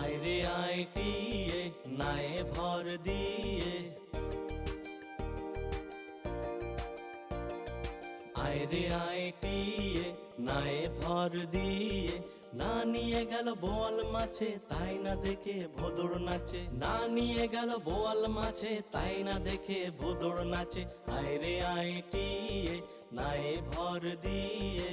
আইরে আইটিয়ে নায়ে ভর দিয়ে। আইরে আইটিয়ে নায়ে ভর দিয়ে। না নিয়ে গেল বোয়াল মাছে, তাই না দেখে ভোদর নাচে। না নিয়ে গেল বোয়াল মাছে, তাই না দেখে ভোদর নাচে। আইরে আইটিয়ে নায়ে ভর দিয়ে।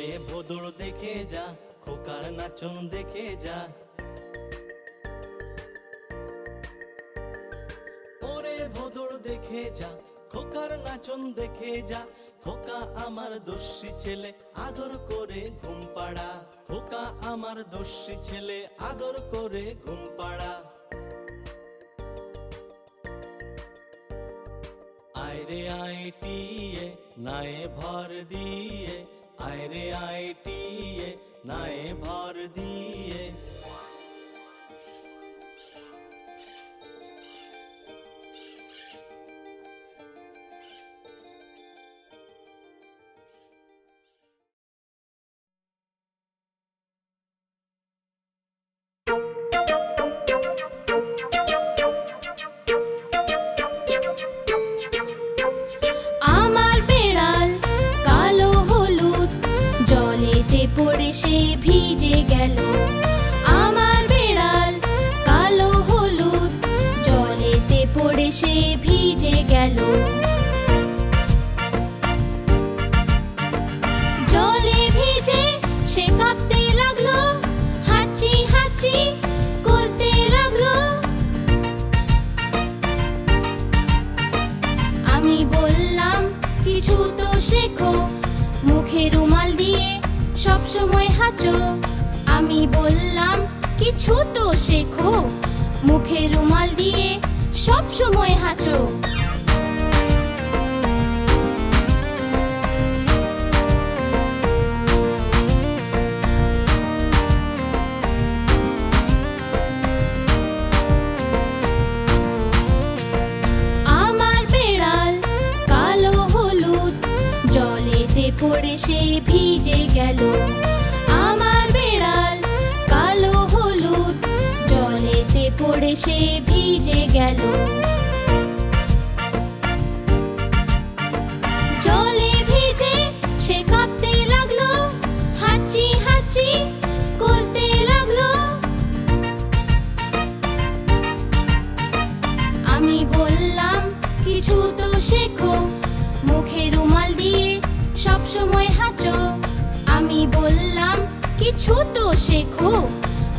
ওরে ভোদর দেখে যা, খোকার নাচন দেখে যা। ওরে ভোদর দেখে যা, খোকার নাচন দেখে যা। খোকা আমার দোষী ছেলে, আদর করে ঘুম পাড়া। খোকা আমার দোষী ছেলে, আদর করে ঘুম পাড়া। আইরে আইটিয়ে নায়ে ভর দিয়ে। আইরে আইটিয়ে নায়ে ভর দিয়ে। সে ভিজে গেল। জলে ভিজে সে কাঁপতে লাগল, হাঁচি হাঁচি করতে লাগল। আমি বললাম, কিছু তো শেখো, মুখে রুমাল দিয়ে সব সময় হাঁচো। আমি বললাম, কিছু তো শেখো, মুখে রুমাল দিয়ে সব সময় হাঁচো। পড়ে সে ভিজে গেল। আমার বেড়াল কালো হলুদ জলেতে পড়ে সে ভিজে গেল। জলে ভিজে সে হাঁচি হাঁচি আমি বললাম, কিছু তো শেখো। মুখে রুমাল দিয়ে হাঁচো। আমি বললাম, কিছু তো শেখো।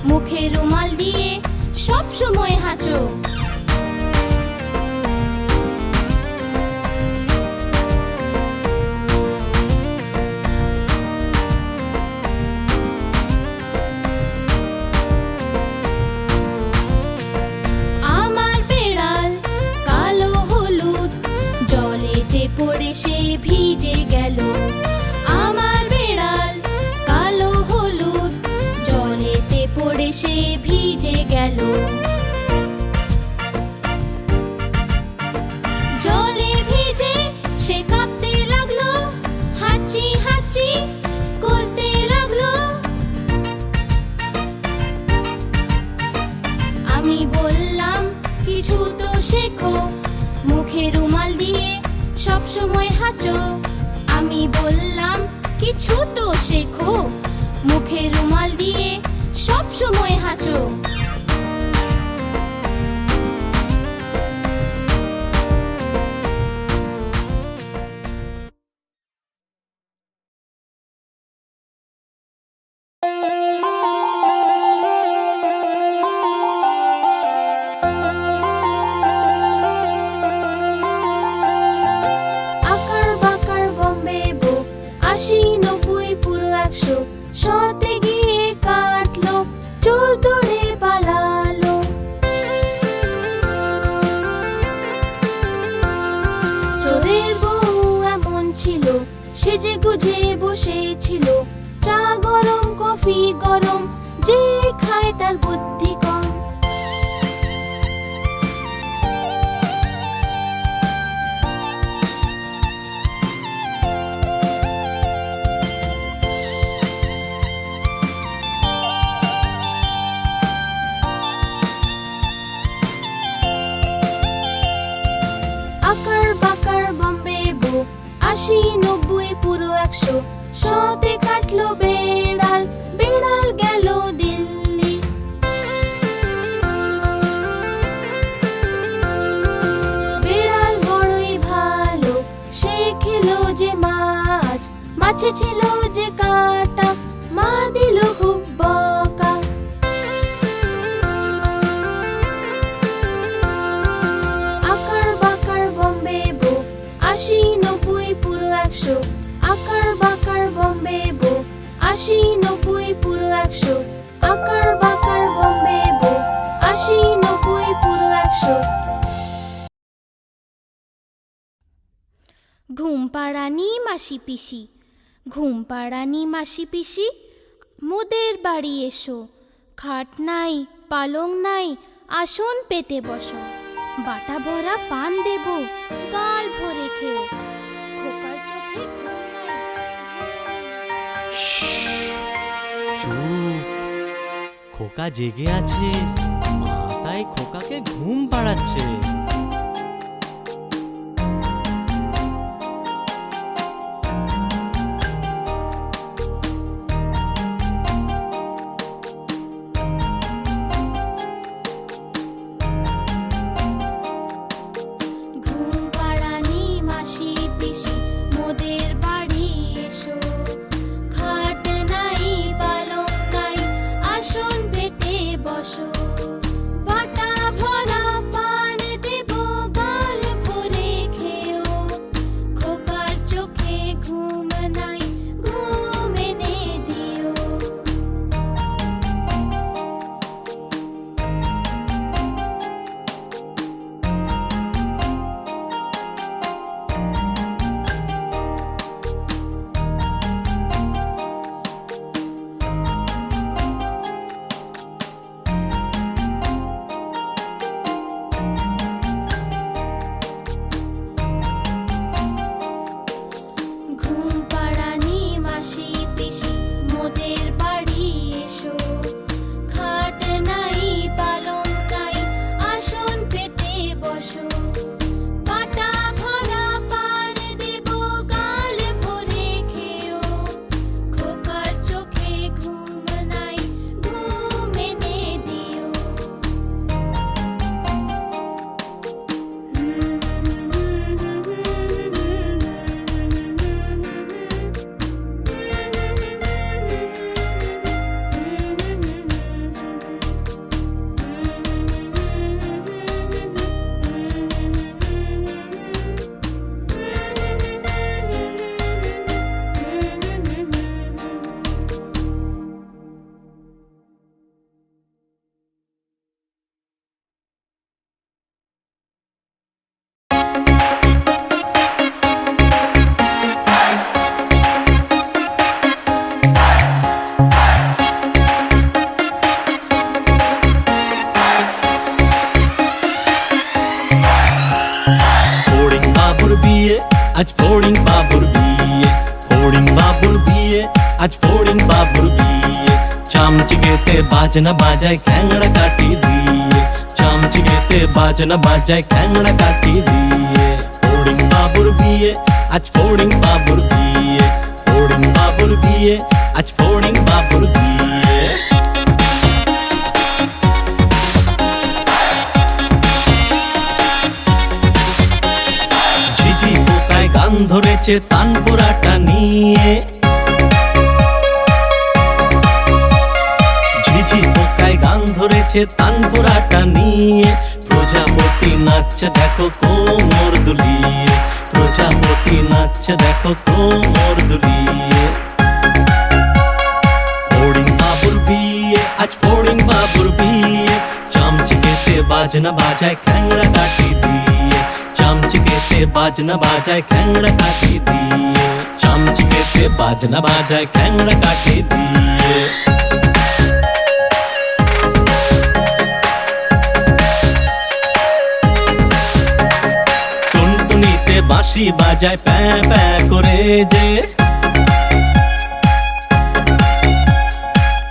মুখে রুমাল দিয়ে সব সময় হাঁচো। শেখো। মুখে রুমাল দিয়ে সব সময় হাঁচো। আমি বললাম, কিছু তো শেখো। মুখে রুমাল দিয়ে সব সময় হাঁচো। পাড়ানি মাসি পিসি ঘুম পাড়ানি মাসি পিসি, মোদের বাড়ি এসো, খাট নাই, পালং নাই, আসন পেতে বসো, বাটা ভরা পান দেব, গাল ভরে খেও খোকার চোখে খোকা জেগে আছে, মা তাই খোকাকে ঘুম পাড়াচ্ছে। বাজনা বাজায় খ্যাংড়া কাটি দিয়ে। চামচিকেতে বাজনা বাজায় খ্যাংড়া কাটি দিয়ে। ফড়িং বাবুর বিয়ে, আজ ফড়িং বাবুর বিয়ে। ফড়িং বাবুর বিয়ে, আজ ফড়িং বাবুর বিয়ে। ঝিঝি পোকায় গান ধরেছে তানপুরাটা নিয়ে। গান ধরেছে তানপুরাটা নিয়ে প্রজাপতি নাচছে দেখো কোমর দুলিয়ে, প্রজাপতি নাচছে দেখো কোমর দুলিয়ে। ফড়িং বাবুর বিয়ে, আজ ফড়িং বাবুর বিয়ে চামচিকেতে বাজনা বাজায় খ্যাংড়া কাটি দিয়ে। চামচিকেতে বাজনা বাজায় খ্যাংড়া কাটি দিয়ে। চামচিকেতে বাজনা বাজায় খ্যাংড়া কাটি দিয়ে। বাঁশি বাজায় প্যা প্যা করে যে।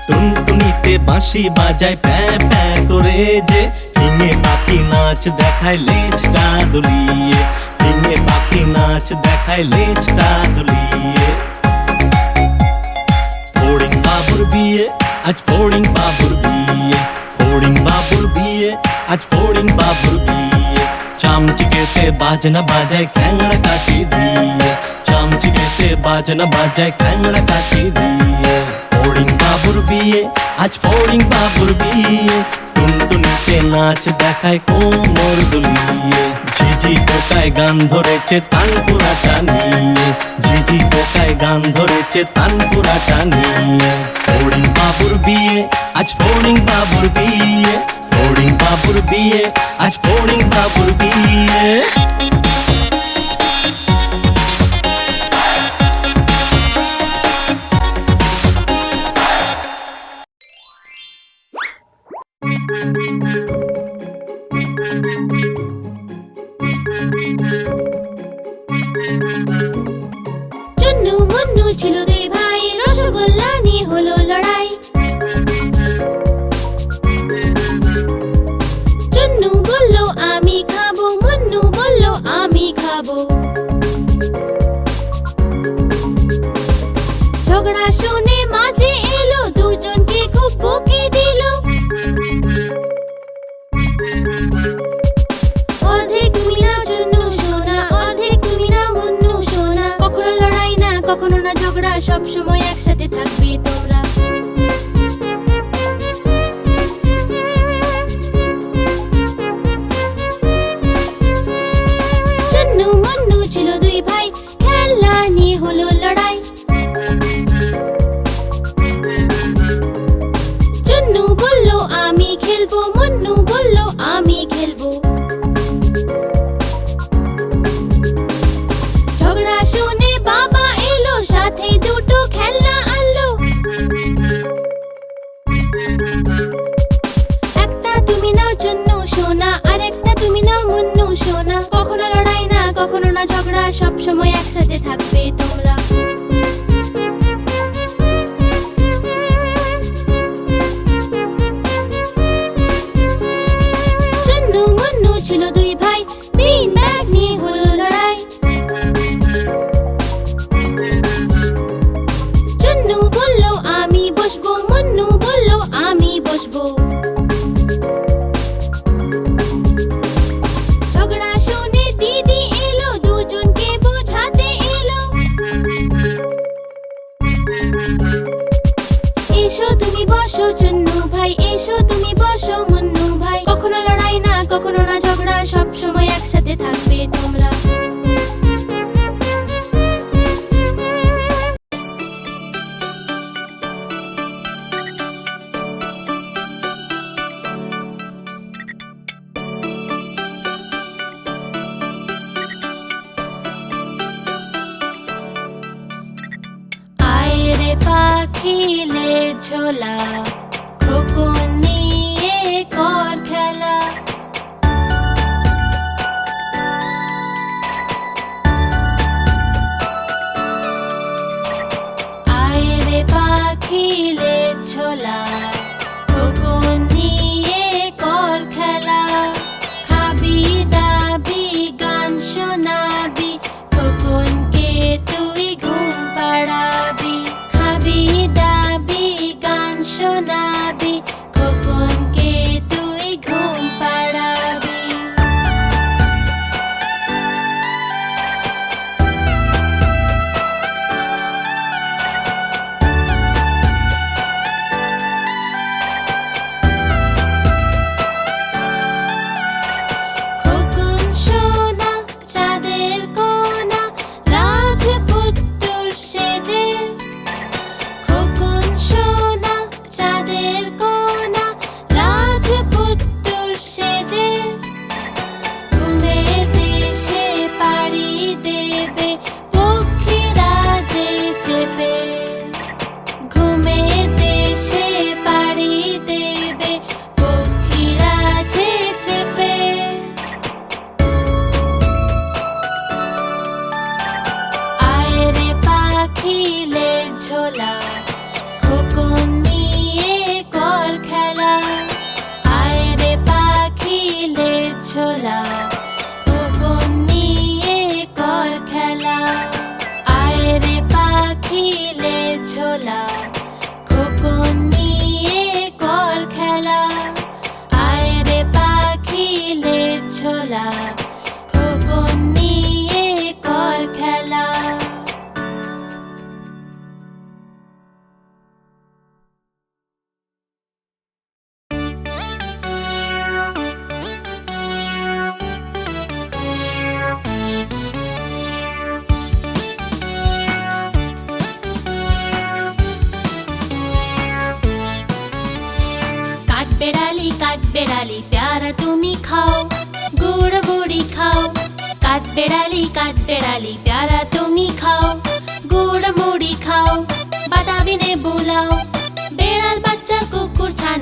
টুনটুনিতে বাঁশি বাজায় প্যা প্যা করে যে। ফিঙে পাখি নাচ দেখায় লেজটা দুলিয়ে। ফিঙে পাখি নাচ দেখায় লেজটা দুলিয়ে। ফোড়িং বাবুর বিয়ে, আজ ফোড়িং বাবুর বিয়ে। ফোড়িং বাবুর বিয়ে, আজ ফোড়িং বাবুর বিয়ে চামচিকেতে বাজনা বাজায় খেলনা কাটি দিয়ে চামচিকেতে বাজনা বাজায় খেলনা কাটি দিয়ে ফোড়িং বাবুর বিয়ে আজ ফোড়িং বাবুর বিয়ে টুনটুনিতে নাচ দেখায় কোমর দুলিয়ে ঝিঝি পোকায় গান ধরেছে তানপুরা টানিয়ে ঝিঝি পোকায় গান ধরেছে তানপুরা টানিয়ে ফোড়িং বাবুর বিয়ে আজ ফোড়িং বাবুর বিয়ে ফোড়িং বাবুর বিয়ে ঝগড়া শুনে মাঝে এলো, দুজনকে খুব বকে দিল। অর্ধেক মিলা চুনু সোনা, অর্ধেক মিলা মুন্নু সোনা। কখনো লড়াই না, কখনো না ঝগড়া সব সময় একসাথে with your love.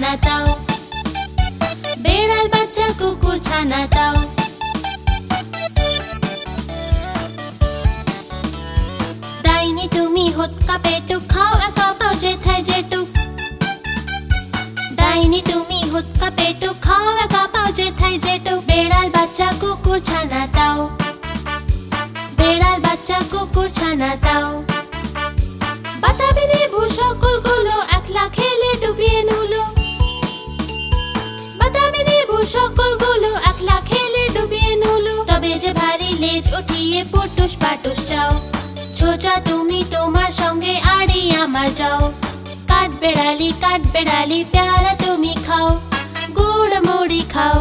ছানা দাও বেড়াল বাচ্চা কুকুর ছানা দাও আড়ি আমার যাও কাঠ বেড়ালি কাঠ বেড়ালি প্যারা তুমি খাও গুড় মুড়ি খাও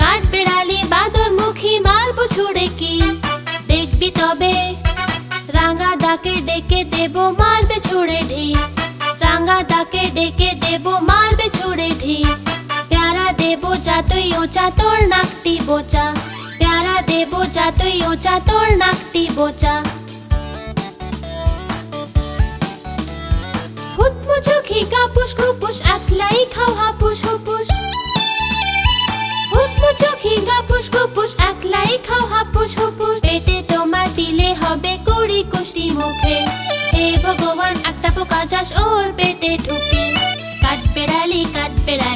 কাঠ বেড়ালি বাদর মুখী মারবো ছুড়ে কি দেখবি তবে রাঙা দাকে ডেকে দেব মারবে ছুড়ে ঢি রাঙা দাকে ডেকে দেব মারবে ছুড়ে ঢি প্যারা যাতই ওচা তোর নাকটি বোচা প্যারা দেব যাতই ওচা তোর নাকটি বোচা একলাই খাও হাপুস হুপুস। একলাই খাও পেটে তোমার দিলে হবে কুড়ি কুষ্টি মুখে। হে ভগবান, একটা পোকা যাস ওর পেটে ঢুকে। কাঠ বেড়ালি কাঠ বেড়ালি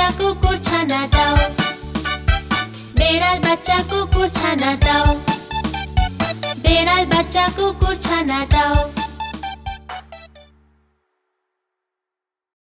বাচ্চা কুকুর ছানা দাও বেড়াল বাচ্চা কুকুর